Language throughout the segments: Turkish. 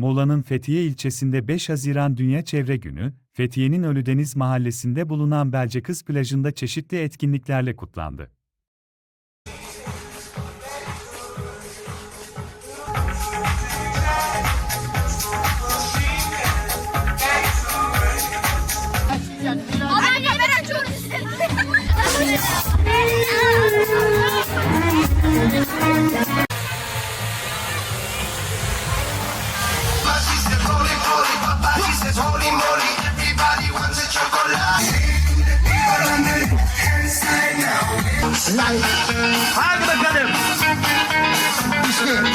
Muğla'nın Fethiye ilçesinde 5 Haziran Dünya Çevre Günü, Fethiye'nin Ölüdeniz mahallesinde bulunan Belcekız plajında çeşitli etkinliklerle kutlandı. Hadi bakalım. İşte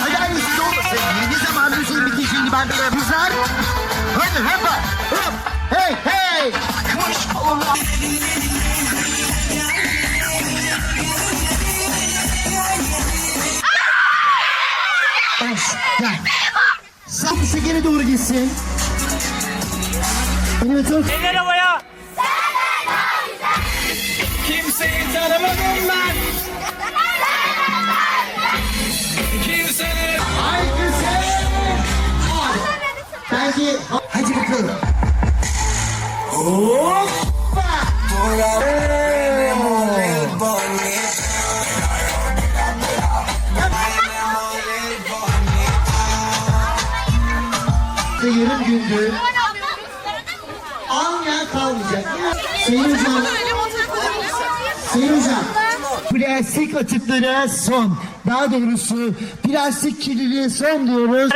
hadi aynısı olmasın. Ne zaman bir şey bitti şimdi ben böyle kızlar. Hadi hoppa hop. Hey hey. Baş, gel. Sağ sekere doğru gitsin. Elimi tut. Eller havaya. Belki hadi bakalım. Hoppa. Yarım gündü. Almayan kalmayacak. Sayın hocam, sayın hocam. Plastik atıklara son. Daha doğrusu plastik kirliliğe son diyoruz.